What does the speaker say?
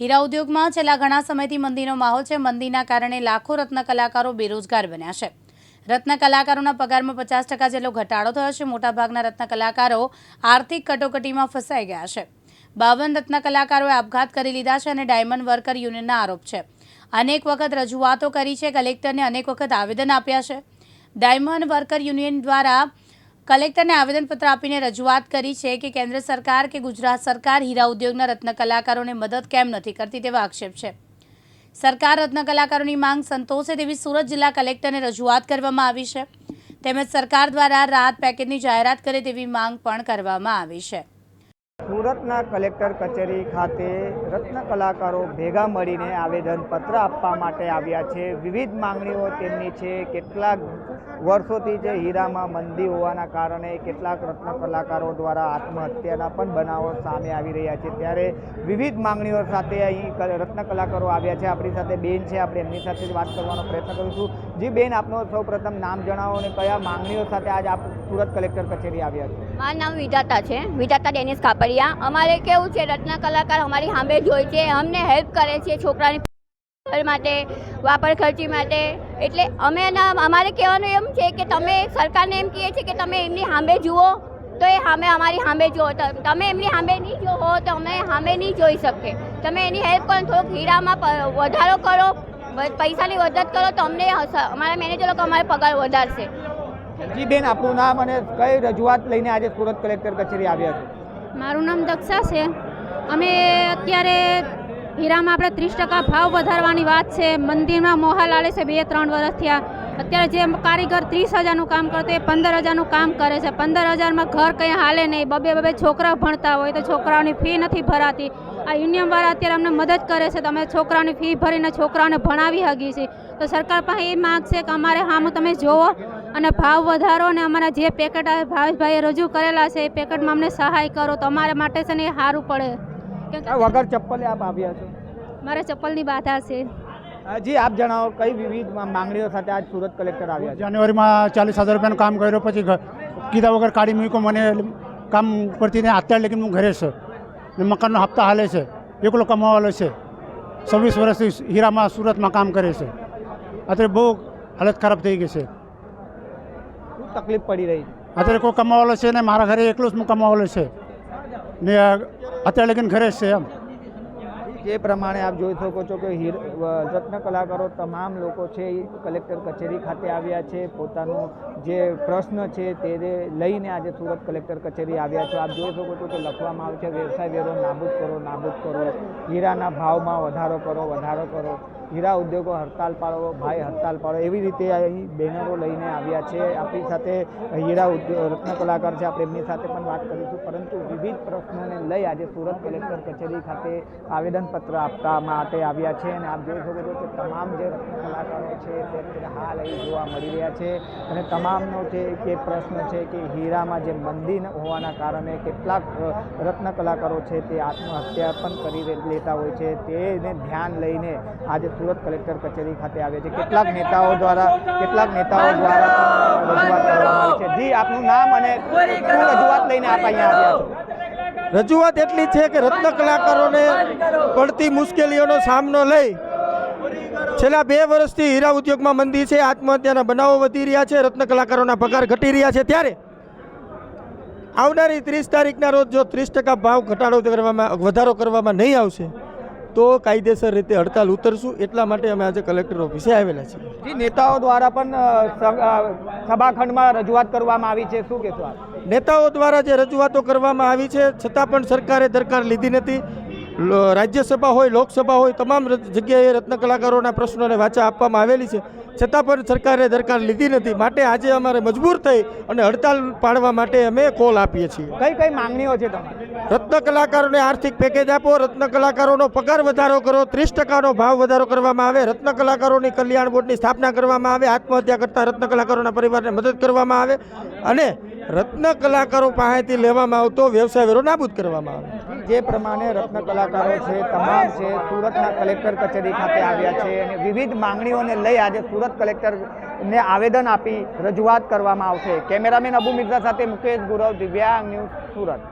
હીરા ઉદ્યોગમાં છેલ્લા ઘણા સમયથી મંદીનો માહોલ છે. મંદીના કારણે લાખો રત્ન કલાકારો બેરોજગાર બન્યા છે. રત્ન કલાકારોના પગારમાં પચાસ ટકા જેટલો ઘટાડો થયો છે. મોટાભાગના રત્ન કલાકારો આર્થિક કટોકટીમાં ફસાઈ ગયા છે. બાવન રત્ન કલાકારોએ આપઘાત કરી લીધા છે અને ડાયમંડ વર્કર યુનિયનના આરોપ છે. અનેક વખત રજૂઆતો કરી છે. કલેક્ટરને અનેક વખત આવેદન આપ્યા છે. ડાયમંડ વર્કર યુનિયન દ્વારા કલેક્ટરને આવેદનપત્ર આપીને રજૂઆત કરી છે કે કેન્દ્ર સરકાર કે ગુજરાત સરકાર હીરા ઉદ્યોગના રત્ન કલાકારોને મદદ કેમ નથી કરતી તેવા આક્ષેપ છે. સરકાર રત્ન કલાકારોની માંગ સંતોષે તેવી સુરત જિલ્લા કલેક્ટરને રજૂઆત કરવામાં આવી છે. તેમજ સરકાર દ્વારા રાહત પેકેજની જાહેરાત કરે તેવી માંગ પણ કરવામાં આવી છે. સુરતના કલેક્ટર કચેરી ખાતે રત્ન કલાકારો ભેગા મળીને આવેદનપત્ર આપવા માટે આવ્યા છે. વિવિધ માંગણીઓ તેમની છે. કેટલાક વર્ષોથી જે હીરામાં મંદી હોવાના કારણે કેટલાક રત્ન કલાકારો દ્વારા આત્મહત્યાના પણ બનાવો સામે આવી રહ્યા છે. ત્યારે વિવિધ માંગણીઓ સાથે અહીં રત્ન કલાકારો આવ્યા છે. આપણી સાથે બેન છે. આપણે એમની સાથે જ વાત કરવાનો પ્રયત્ન કરીશું જી, બેન, આપનો સૌપ્રથમ નામ જણાવો અને કયા માંગણીઓ સાથે આજ આપ સુરત કલેક્ટર કચેરી આવ્યા છે? મારું નામ વિધાતા છે. વિધાતા ડેનિસ કાપડિયા. અમારે કેવું છે, રત્ન કલાકાર અમારી સામે જોઈ છે, અમને હેલ્પ કરે છે છોકરાની માટે, વાપર ખર્ચી માટે. એટલે અમે અમારે કહેવાનું એમ છે કે તમે સરકારને એમ કહીએ છીએ કે તમે એમની સામે જુઓ, તો એ સામે અમારી સામે જુઓ. તમે એમની સામે નહીં જુઓ તો અમે સામે નહીં જોઈ શકીએ. તમે એની હેલ્પ કરો થોડોક હીરામાં વધારો કરો પૈસાની મદદ કરો, તો અમને અમારા મેનેજર લોકો અમારે પગાર વધારશે. જી બેન આપણું નામ અને કઈ રજૂઆત લઈને આજે સુરત કલેક્ટર કચેરી આવ્યા છો? મારું નામ દક્ષા છે. અમે અત્યારે હીરામાં આપણે ત્રીસ ટકા ભાવ વધારવાની વાત છે. મંદિરમાં મોહાલ આલે છે બે ત્રણ વર્ષ થયા. અત્યારે જે કારીગર ત્રીસ હજારનું કામ કરતો એ પંદર હજારનું કામ કરે છે. પંદર હજારમાં ઘર કંઈ હાલે નહીં. બબે બબે છોકરાઓ ભણતા હોય તો છોકરાઓની ફી નથી ભરાતી. આ યુનિયનવાળા અત્યારે અમને મદદ કરે છે. તમે છોકરાઓની ફી ભરીને છોકરાઓને ભણાવી હગી છે. તો સરકાર પાસે એ માગ છે કે અમારે સામું તમે જોવો અને ભાવ વધારો અને અમારા જે પેકેટ ભાવેશભાઈએ રજૂ કરેલા છે એ પેકેટમાં અમને સહાય કરો. તો અમારા માટે છે ને એ સારું પડે. વગર ચપ્પલે આપ આવ્યા છો? મારે ચપ્પલની બાધા છે. જી આપ જણાવો કઈ વિવિધ માંગણીઓ સાથે આજ સુરત કલેક્ટર આવ્યા જાન્યુઆરીમાં ચાલીસ હજાર રૂપિયાનું કામ કર્યો પછી કીધા વગર કાઢી મૂક્યો મને કામ પરથી ને અત્યારે લેકિન હું ઘરે છે. ને મકાનનો હપ્તા હાલે છે એકલો કમાવાલો છે. છવ્વીસ વર્ષથી હીરામાં સુરતમાં કામ કરે છે. અત્યારે બહુ હાલત ખરાબ થઈ ગઈ છે. તકલીફ પડી રહી અત્યારે કોઈ કમાવાલો છે ને મારા ઘરે એકલો જ હું કમાવાલો છે. ને અત્યારે લગીને ઘરે જ છે એમ. જે પ્રમાણે આપ જોઈ શકો છો કે હીર રત્ન કલાકારો તમામ લોકો છે એ કલેક્ટર કચેરી ખાતે આવ્યા છે. પોતાનો જે પ્રશ્ન છે તે લઈને આજે સુરત કલેક્ટર કચેરી આવ્યા છે. આપ જોઈ શકો છો કે લખવામાં આવે છે, વ્યવસાય વેરો નાબૂદ કરો નાબૂદ કરો. હીરાના ભાવમાં વધારો કરો વધારો કરો. હીરા ઉદ્યોગો હડતાલ પાડો, ભાઈ હડતાલ પાડો, એવી રીતે અહીં બેનરો લઈને આવ્યા છે. આપણી સાથે હીરા ઉદ્યોગ રત્ન કલાકાર છે, આપણે એમની સાથે પણ વાત કરીશું. પરંતુ વિવિધ પ્રશ્નોને લઈ આજે સુરત કલેક્ટર કચેરી ખાતે આવેદનપત્ર આપવા માટે આવ્યા છે. અને આપ જોઈ શકો છો કે તમામ જે રત્ન કલાકારો છે, તે હાલ અહીં જોવા મળી રહ્યા છે. અને તમામનો છે કે પ્રશ્ન છે કે હીરામાં જે મંદી હોવાના કારણે કેટલાક રત્ન કલાકારો છે તે આત્મહત્યા પણ કરી લેતા હોય છે. તેને ધ્યાન લઈને આજે સુરત કલેક્ટર કચેરી ખાતે આવે છે. કેટલાક નેતાઓ દ્વારા, કેટલાક નેતાઓ દ્વારા રજૂઆત કરવામાં આવી છે. જી, આપનું નામ અને રજૂઆત લઈને આપ અહીંયા આવ્યા છો? રજૂઆત એટલી છે કે રત્ન કલાકારોને પડતી મુશ્કેલીઓનો સામનો લઈ છેલ્લા બે વર્ષથી હીરા ઉદ્યોગમાં મંદી છે, આત્મહત્યાના બનાવો વધી રહ્યા છે, રત્ન કલાકારોના પગાર ઘટી રહ્યા છે. ત્યારે આવનારી ત્રીસ તારીખના રોજ જો ત્રીસ ટકા ભાવ ઘટાડો કરવામાં, વધારો કરવામાં નહીં આવશે તો કાયદેસર રીતે હડતાલ ઉતરશું એટલા માટે અમે આજે કલેક્ટર ઓફિસે આવેલા છીએ. નેતાઓ દ્વારા પણ સભાખંડમાં રજૂઆત કરવામાં આવી છે શું કહેશો નેતાઓ દ્વારા જે રજૂઆતો કરવામાં આવી છે છતાં પણ સરકારે દરકાર લીધી નથી. રાજ્યસભા હોય લોકસભા હોય તમામ જગ્યાએ રત્ન કલાકારોના પ્રશ્નોને વાચા આપવામાં આવેલી છે. છતાં પણ સરકારે દરકાર લીધી નથી. માટે આજે અમારે મજબૂર થઈ અને હડતાલ પાડવા માટે અમે કોલ આપીએ છીએ. કઈ કઈ માંગણીઓ છે તમારી? રત્ન કલાકારોને આર્થિક પેકેજ આપો રત્ન કલાકારોનો પગાર વધારો કરો ત્રીસ ટકાનો ભાવ વધારો કરવામાં આવે રત્ન કલાકારોની કલ્યાણ બોર્ડની સ્થાપના કરવામાં આવે આત્મહત્યા કરતા રત્ન કલાકારોના પરિવારને મદદ કરવામાં આવે અને રત્ન કલાકારો પાસેથી લેવામાં આવતો વ્યવસાય વેરો નાબૂદ કરવામાં આવે. જે પ્રમાણે રત્ન કલાકારો છે, તમામ છે, સુરતના કલેક્ટર કચેરી ખાતે આવ્યા છે અને વિવિધ માંગણીઓને લઈ આજે સુરત કલેક્ટરને આવેદન આપી રજૂઆત કરવામાં આવશે. કેમેરામેન અબુ મિર્ઝા સાથે મુકેશ ગુરવ, દિવ્યાંગ ન્યૂઝ સુરત.